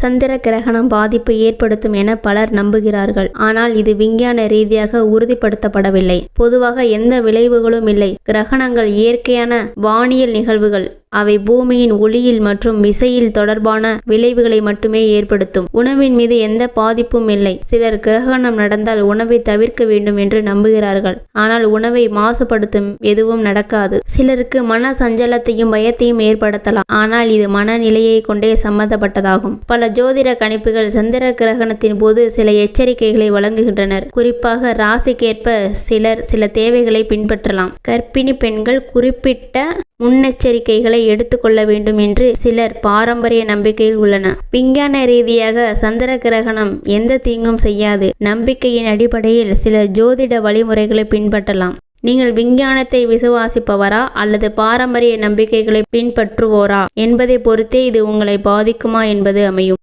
சந்திர கிரகணம் பாதிப்பு ஏற்படுத்தும் என பலர் நம்புகிறார்கள். ஆனால் இது விஞ்ஞான ரீதியாக உறுதிப்படுத்தப்படவில்லை. பொதுவாக எந்த விளைவுகளும் இல்லை. கிரகணங்கள் இயற்கையான வானியல் நிகழ்வுகள். அவை பூமியின் ஒளியில் மற்றும் விசையில் தொடர்பான விளைவுகளை மட்டுமே ஏற்படுத்தும். உணவின் மீது எந்த பாதிப்பும் இல்லை. சிலர் கிரகணம் நடந்தால் உணவை தவிர்க்க வேண்டும் என்று நம்புகிறார்கள். ஆனால் உணவை மாசுபடுத்தும் எதுவும் நடக்காது. சிலருக்கு மன சஞ்சலத்தையும் பயத்தையும் ஏற்படுத்தலாம். ஆனால் இது மனநிலையை கொண்டே சம்பந்தப்பட்டதாகும். பல ஜோதிட கணிப்புகள் சந்திர கிரகணத்தின் போது சில எச்சரிக்கைகளை வழங்குகின்றனர். குறிப்பாக ராசிக்கேற்ப சிலர் சில தேவைகளை பின்பற்றலாம். கர்ப்பிணி பெண்கள் குறிப்பிட்ட முன்னெச்சரிக்கைகளை எடுத்துக்கொள்ள வேண்டும் என்று சிலர் பாரம்பரிய நம்பிக்கையில் உள்ளன விஞ்ஞான ரீதியாக சந்திர கிரகணம் எந்த தீங்கும் செய்யாது. நம்பிக்கையின் அடிப்படையில் சில ஜோதிட வழிமுறைகளை பின்பற்றலாம். நீங்கள் விஞ்ஞானத்தை விசுவாசிப்பவரா அல்லது பாரம்பரிய நம்பிக்கைகளை பின்பற்றுவோரா என்பதை பொறுத்தே இது உங்களை பாதிக்குமா என்பது அமையும்.